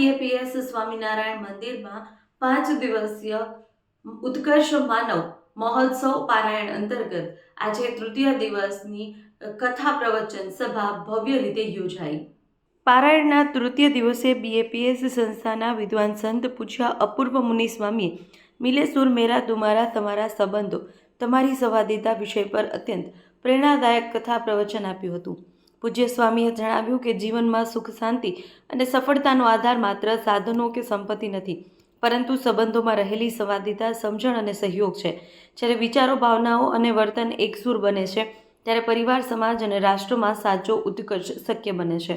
BAPS Swaminarayan મંદિરમાં પાંચ દિવસીય ઉત્કર્ષ માનવ મહોત્સવ પારાયણ અંતર્ગત આજે તૃતીય દિવસની કથા પ્રવચન સભા ભવ્ય રીતે યોજાઈ. પારાયણના તૃતીય દિવસે બીએપીએસ સંસ્થાના વિદ્વાન સંત પૂજ્યા અપૂર્વ મુનિ સ્વામીએ મિલે સુર મેરા તુમારા તમારા સંબંધો તમારી સંવાદિતા વિષય પર અત્યંત પ્રેરણાદાયક કથા પ્રવચન આપ્યું હતું. પૂજ્ય સ્વામીએ જણાવ્યું કે જીવનમાં સુખ, શાંતિ અને સફળતાનો આધાર માત્ર સાધનો કે સંપત્તિ નથી, પરંતુ સંબંધોમાં રહેલી સંવાદિતા, સમજણ અને સહયોગ છે. જ્યારે વિચારો, ભાવનાઓ અને વર્તન એકસૂર બને છે, ત્યારે પરિવાર, સમાજ અને રાષ્ટ્રમાં સાચો ઉત્કર્ષ શક્ય બને છે.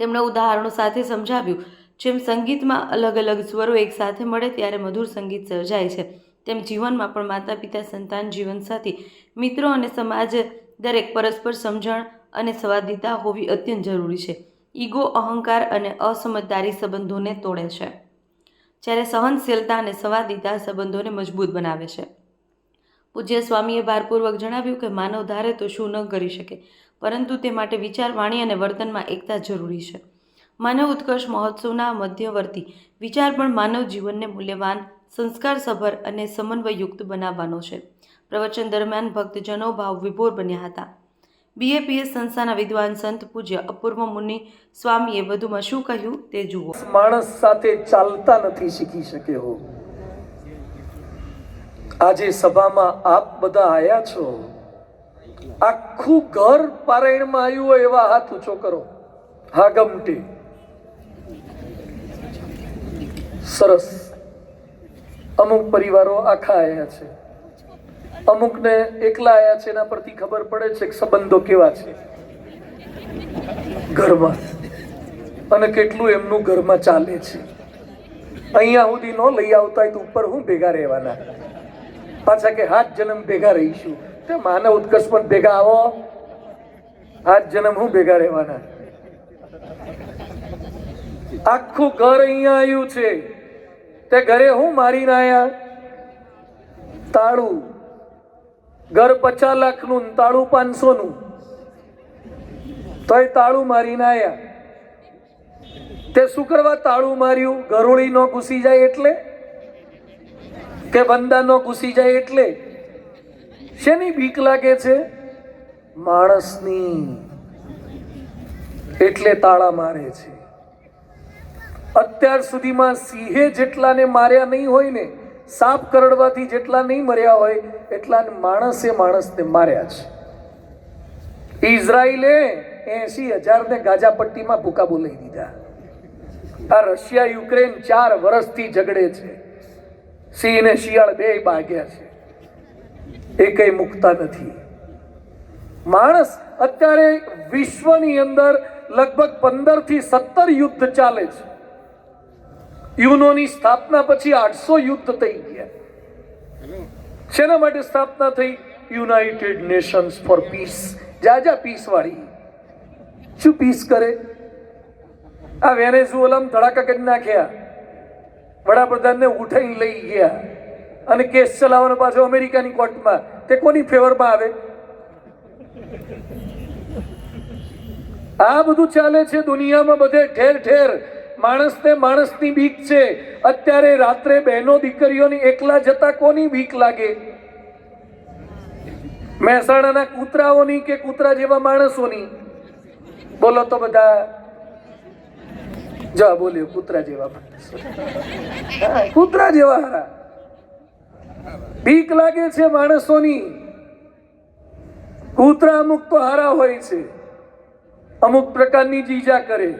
તેમણે ઉદાહરણો સાથે સમજાવ્યું, જેમ સંગીતમાં અલગ અલગ સ્વરો એકસાથે મળે ત્યારે મધુર સંગીત સર્જાય છે, તેમ જીવનમાં પણ માતા પિતા સંતાન, જીવનસાથી, મિત્રો અને સમાજ દરેક પરસ્પર સમજણ અને સંવાદિતા હોવી અત્યંત જરૂરી છે. ઈગો, અહંકાર અને અસમજદારી સંબંધોને તોડે છે. જ્યારે સહનશીલતા અને સંવાદિતા સંબંધોને મજબૂત બનાવે છે. પૂજ્ય સ્વામીએ ભારપૂર્વક જણાવ્યું કે માનવ ધારે તો શું ન કરી શકે, પરંતુ તે માટે વિચાર, વાણી અને વર્તનમાં એકતા જરૂરી છે. માનવ ઉત્કર્ષ મહોત્સવના મધ્યવર્તી વિચાર પણ માનવ જીવનને મૂલ્યવાન, સંસ્કારસભર અને સમન્વયયુક્ત બનાવવાનો છે. પ્રવચન દરમિયાન ભક્તજનો ભાવ વિભોર બન્યા હતા. બીએપીએસ સંસ્થાના વિદ્વાન સંત પૂજ્ય અપૂર્વ મુનિ સ્વામીએ વધુમાં શું કહ્યું તે જુઓ. માણસ સાથે ચાલતા નથી શીખી શકે હો આજે સભામાં આપ બધા આયા છો. આખું ઘર પારાયણમાં આવ્યું હોય એવા હાથ ઊંચો કરો. હા, ગમટી. સરસ. અમુક પરિવારો આખા આયા છે. અમુકને એકલા આયા છે, એના પરથી ખબર પડે છે કે સંબંધો કેવા છે. ઘરમાં. અને કેટલું એમનું ઘરમાં ચાલે છે. અહીંયા સુધી ન લઈ આવતા તો ઉપર હું ભેગા રહેવાના? પાછા કે હાથ જન્મ ભેગા રહીશું. તે માનવ ઉત્કર્ષ પણ ભેગા આવો. હાથ જન્મ હું ભેગા રહેવાના? આખું ઘર અહીંયા આવ્યું છે. તે ઘરે હું મારીને આયા? તાળું. ઘર પચાસ લાખનું તાળું પાંચસો નું તોય તાળું મારીને આવ્યા તે શું કરવા તાળું માર્યું? ગરોળી નો ઘૂસી જાય એટલે? કે બંદા નો ઘૂસી જાય એટલે? શેની બીક લાગે છે? માણસની. એટલે તાળા મારે છે. અત્યાર સુધીમાં સિંહે જેટલાને માર્યા નહીં હોય ને સાપ કરડવાથી જેટલા નહીં મર્યા હોય, એટલા માણસે માણસને માર્યા છે. ઇઝરાયલે એસી હજારને ગાજાપટ્ટીમાં ભૂકા બોલાવી દીધા આ રશિયા યુક્રેન ચાર વર્ષથી ઝઘડે છે. સિંહ ને શિયાળ બે ભાગ્યા છે. એ કઈ મુકતા નથી. માણસ અત્યારે વિશ્વની અંદર લગભગ પંદરથી સત્તર યુદ્ધ ચાલે છે. યુનોની સ્થાપના પછી આઠસો યુદ્ધ થઈ ગયા. શેના માટે સ્થાપના થઈ? United Nations for peace. જાજા પીસ વાળી શું પીસ કરે? આ વેનેઝુએલામાં ધડાકા કરી નાખ્યા. વડાપ્રધાનને ઉઠાઈને લઈ ગયા. અને કેસ ચલાવવાનો પાછો અમેરિકાની કોર્ટમાં. તે કોની ફેવરમાં આવે? આ બધું ચાલે છે દુનિયામાં બધે ઠેર ઠેર. માણસને માણસની બીક છે. અત્યારે રાત્રે બહેનો દીકરીઓની એકલા જતા કોની બીક લાગે? મહેસાણાના કૂતરાઓની કે કૂતરા જેવા માણસોની? બોલો તો બધા. જા, બોલ્યો, કૂતરા જેવા કૂતરા જેવા હારા. બીક લાગે છે માણસોની. કૂતરા અમુક તો હારા હોય છે. અમુક પ્રકારની જીજા કરે.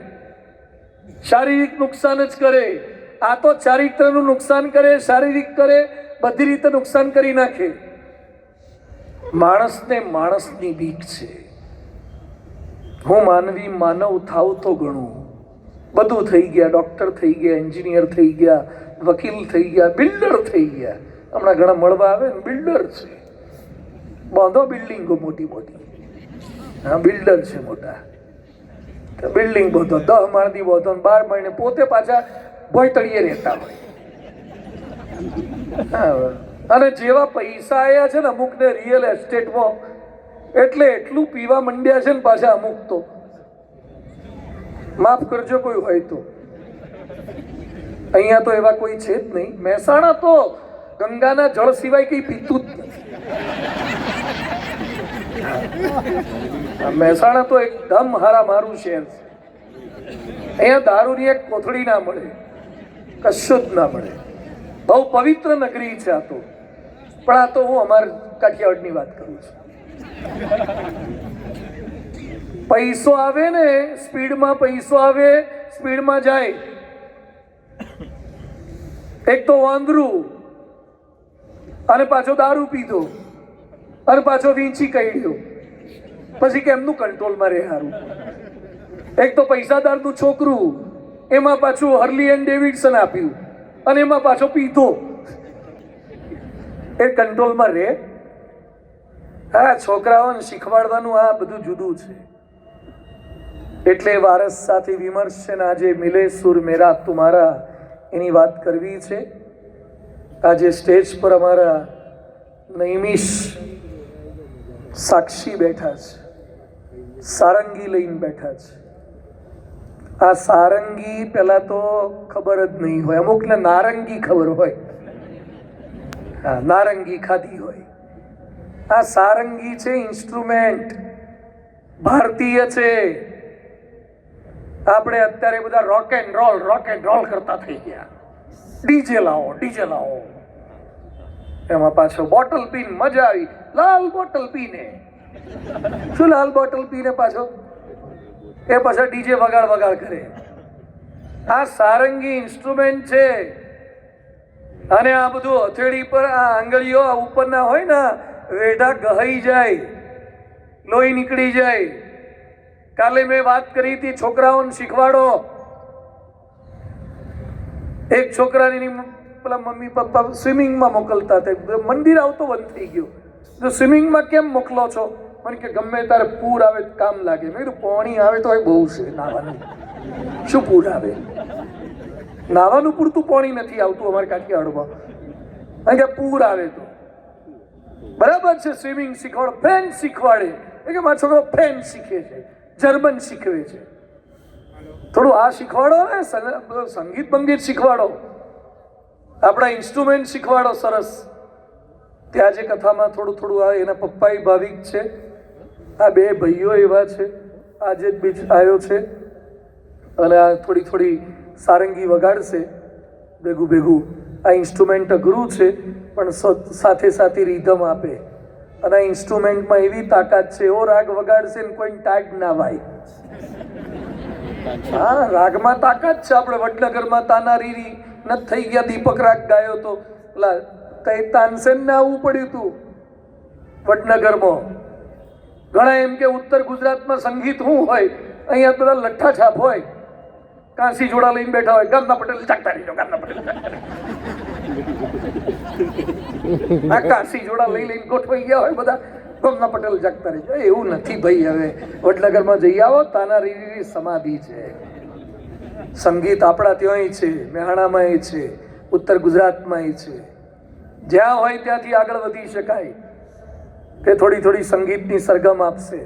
શારીરિક નુકસાન જ કરે. આ તો ચારિત્રનું નુકસાન કરે, શારીરિક કરે, બધી રીતે નુકસાન કરી નાખે. માણસને માણસની બીક છે. હું માનવી માનવ થાવ તો ગણું. બધું થઈ ગયા, ડોક્ટર થઈ ગયા, એન્જિનિયર થઈ ગયા, વકીલ થઈ ગયા, બિલ્ડર થઈ ગયા. હમણાં ઘણા મળવા આવે ને બિલ્ડર છે. બાંધો બિલ્ડિંગો મોટી મોટી હા, બિલ્ડર છે મોટા. બિલ્ડિંગ બધો, દહ માળની બધો બાર મહિને પોતે પાછા ભોયતળીએ રહેતા હોય. અને જેવા પૈસા આવ્યા છે ને અમુકને રિયલ એસ્ટેટમાં એટલે એટલું પીવા મંડ્યા છે ને પાછા અમુક તો. માફ કરજો કોઈ હોય તો. અહીંયા તો એવા કોઈ છે જ નહીં. મહેસાણા તો ગંગાના જળ સિવાય કંઈ પીતું જ નથી. મહેસાણા તો એકદમ હારા મારું છે અહીંયા દારૂની એક કોથળી ના મળે, કશું જ ના મળે. બહુ પવિત્ર નગરી છે આ તો. પણ આ તો હું અમારા કાઠિયાવાડની વાત કરું છું. પૈસો આવે ને, સ્પીડમાં પૈસો આવે, સ્પીડમાં જાય. એક તો વાંદરું અને પાછો દારૂ પીધો. અને પાછો વીંચી કઈડ્યો પછી કેમનું કંટ્રોલમાં રહે સારું એક તો પૈસાદારનું છોકરું, એમાં પાછું હર્લી એન્ડ ડેવિડસન આપ્યું, અને એમાં પાછો પીધો. એ કંટ્રોલમાં રહે? હા, છોકરાઓને શીખવાડવાનું આ બધું જુદું છે. એટલે વારસ સાથે વિમર્શ છે ને આજે મિલે સુર મેરા તુમારા એની વાત કરવી છે. આજે સ્ટેજ પર અમારા નૈમિષ સાક્ષી બેઠા છે. સારંગી લઈને બેઠા છે. આ સારંગી પેલા તો ખબર જ નહીં હોય. અમુકને નારંગી ખબર હોય. હા, નારંગી ખાધી હોય. આ સારંગી છે, ઇન્સ્ટ્રુમેન્ટ. ભારતીય છે. આપણે અત્યારે બધા rock and roll rock and roll કરતા થઈ ગયા. ડીજે લાવો ડીજે લાવો. એમાં પાછો બોટલ પીને મજા આવી. લાલ બોટલ પીને. શું લાલ બોટલ પીને પાછો? એ પાછા ડીજે વગાડ વગાડ કરે. આ સારંગી ઇન્સ્ટ્રુમેન્ટ છે. અને આ બધું હથેળી પર આ આંગળીઓ આ ઉપરના હોય ને વેઢા ગહાઈ જાય. લોહી નીકળી જાય. કાલે મેં વાત કરી હતી છોકરાઓને શીખવાડો. એક છોકરાની પેલા મમ્મી પપ્પા સ્વિમિંગમાં મોકલતા હતા. મંદિર આવતો બંધ થઈ ગયું. તો સ્વિમિંગમાં કેમ મોકલો છો? મને કે ગમે તારે પૂર આવે કામ લાગે. મેં કીધું, પાણી આવે તો એ બહુ છે નાવાનું શું પૂર આવે? નાવાનું પૂરતું પાણી નથી આવતું અમારે કાઠિયાવાડમાં કારણ કે પૂર આવે તો. બરાબર છે, સ્વિમિંગ શીખવાડો. ફ્રેન્ચ શીખવાડે. કે મારો છોકરો ફ્રેન્ચ શીખે છે. જર્મન શીખવે છે. થોડું આ શીખવાડો ને સંગીત બંગીત શીખવાડો. આપણા ઇન્સ્ટ્રુમેન્ટ શીખવાડો સરસ. ત્યાં જે કથામાં થોડું થોડું આ એના પપ્પાઈ ભાવિક છે. આ બે ભાઈઓ એવા છે. આજે જ બીજ આવ્યો છે. અને આ થોડી થોડી સારંગી વગાડશે. ભેગું ભેગું આ ઇન્સ્ટ્રુમેન્ટ અઘરું છે પણ સાથે સાથે રીધમ આપે. અને આ ઇન્સ્ટ્રુમેન્ટમાં એવી તાકાત છે એવો રાગ વગાડશે ને કોઈ ટાગ ના વાય. હા રાગમાં તાકાત છે. આપણે વડનગરમાં તાનારીરી નથી થઈ ગયા, દીપક રાગ ગાયો તો. પેલા તઈ તાનસેન ને આવવું પડ્યું હતું વડનગરમાં. ઘણા એમ કે ઉત્તર ગુજરાતમાં સંગીત શું હોય, અહીંયા બધા લઠ્ઠા છાપ હોય. કાંસી જોડા લઈને બેઠા હોય. ગામના પટેલ જાગતા રહીજો, ગામના પટેલ આ કાંસી જોડા લઈ લઈને ગોઠવાઈ ગયા હોય બધા. ગામના પટેલ જાગતા રહીજો. એવું નથી ભાઈ, હવે વડનગરમાં જઈ આવો, તાના રીરી સમાધિ છે. સંગીત આપણા ત્યાંય છે મહેણામાંય છે, ઉત્તર ગુજરાતમાંય છે. જ્યાં હોય ત્યાંથી આગળ વધી શકાય. તે થોડી થોડી સંગીતની સરગમ આપશે.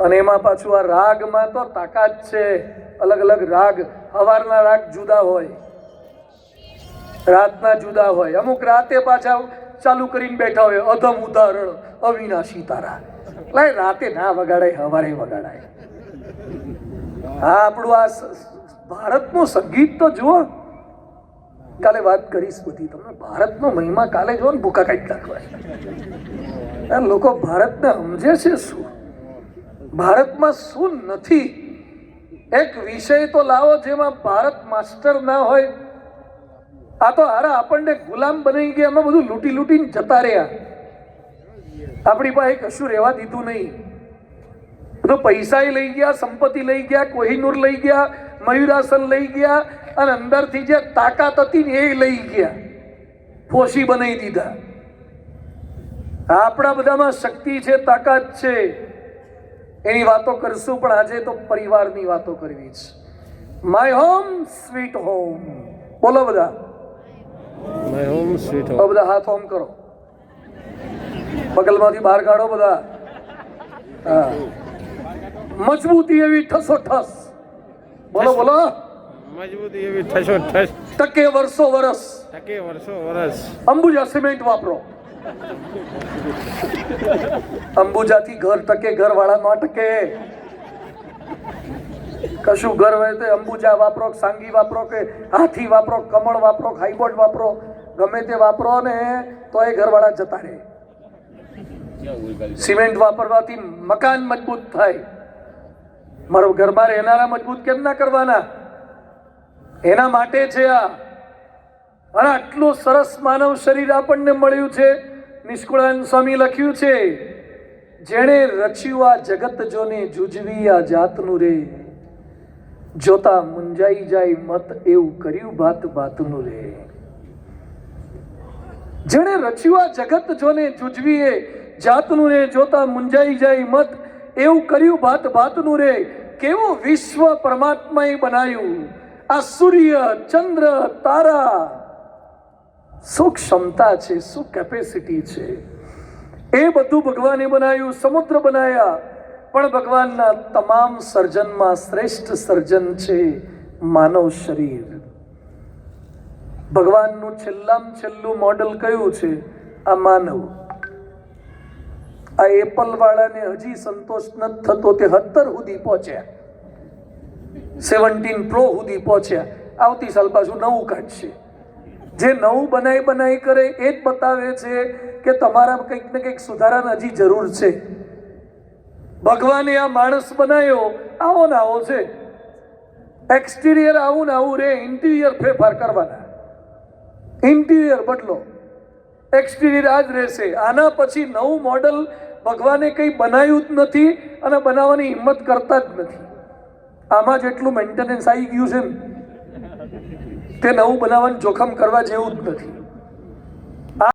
અને એમાં પાછું આ રાગમાં તો તાકાત છે. અલગ અલગ રાગ સવારના રાગ જુદા હોય. રાતના જુદા હોય. અમુક રાતે પાછા ચાલુ કરીને બેઠા હોય. અધમ ઉદાહરણ, અવિનાશી તારા. એટલે રાતે ના વગાડાય સવારે વગાડાય. હા, આપણું આ ભારતનું સંગીત તો જુઓ. કાલે વાત કરીશ બધી તમને. ભારતનો મહિમા કાલે જુઓ ને ભૂકા કાઢી નાખવાય. લોકો ભારતને સમજે છે શું? ભારતમાં શું નથી? એક વિષય તો લાવો જેમાં ભારત માસ્ટર ના હોય. આ તો હારા, આપણને ગુલામ બની ગયા, એમાં બધું લૂંટી લૂંટીને જતા રહ્યા. આપણી પાસે કશું રહેવા દીધું નહીં. તો પૈસા લઈ ગયા, સંપત્તિ લઈ ગયા, કોહિનૂર લઈ ગયા મયુરાસન લઈ ગયા અને અંદરથી જે તાકાત હતી ને એ લઈ ગયા. ફોસી બનાવી દીધા. આપણા બધામાં શક્તિ છે તાકાત છે. એની વાતો કરશું પણ આજે તો પરિવારની વાતો કરવી છે. માય હોમ સ્વીટ હોમ બોલો બધા. માય હોમ સ્વીટ હોમ બધા હાથ હોમ કરો. બગલમાંથી બહાર કાઢો બધા. હા. મજબૂતી એવી ઠસો ઠસ બોલો બોલો. મજબૂતી એવી ઠસો ઠસ ટકે વર્ષો વર્ષ ટકે વર્ષો વર્ષ અંબુજા સિમેન્ટ વાપરો. અંબુજાથી ઘર ટકે ઘર વાળા ન ટકે. કશું ઘર હોય તો અંબુજા વાપરો કે સાંગી વાપરો કે હાથી વાપરો કમળ વાપરો હાઈબોર્ડ વાપરો. ગમે તે વાપરો ને તો એ ઘરવાળા જતા રહે. સિમેન્ટ વાપરવાથી મકાન મજબૂત થાય. મારો ઘરમાં રહેનારા મજબૂત કેમ ના કરવાના? એના માટે છે આ. અને આટલું સરસ માનવ શરીર આપણને મળ્યું છે. નિષ્કુળાન સ્વામી લખ્યું છે, જેણે રચ્યું આ જગત જોને જુજવી આ જાતનું રે. જોતા મુંજાઈ જાય મત એવું કર્યું ભાત ભાતનું રે. જેણે રચ્યું આ જગત જોને જુજવીએ જાતનું રે, જોતા મુંજાઈ જાય મત એવું કર્યું ભાત ભાતનું રે. કેવું વિશ્વ પરમાત્માએ બનાવ્યું? આ સૂર્ય, ચંદ્ર, તારા. શું ક્ષમતા છે? શું કેપેસિટી છે? એ બધું ભગવાને બનાવ્યું, સમુદ્ર બનાવ્યા પણ ભગવાનના તમામ સર્જનમાં શ્રેષ્ઠ સર્જન છે માનવ શરીર. ભગવાનનું છેલ્લામાં છેલ્લું મોડલ કયું છે? આ માનવ. આ એપલ વાળાને હજી સંતોષ નથી થતો તે સત્તર સુધી પહોંચ્યા. સેવન્ટીન પ્રો સુધી પહોંચ્યા. આવતી સાલ પાછું નવું કાઢશે. જે નવું બનાવી બનાવી કરે એ જ બતાવે છે કે તમારા કંઈક ને કંઈક સુધારાની હજી જરૂર છે. ભગવાને આ માણસ બનાવ્યો આવો ને આવો છે. એક્સટીરિયર આવું ને આવું રે. ઇન્ટિરિયર ફેરફાર કરવાના. ઇન્ટિરિયર બદલો. એક્સટિરિયર આ જ રહેશે. આના પછી નવું મોડલ ભગવાને કંઈ બનાવ્યું જ નથી અને બનાવવાની હિંમત કરતા જ નથી. આમાં જેટલું મેન્ટેનન્સ આવી ગયું છે ને. તે નવું બનાવવાનું જોખમ કરવા જેવું જ નથી.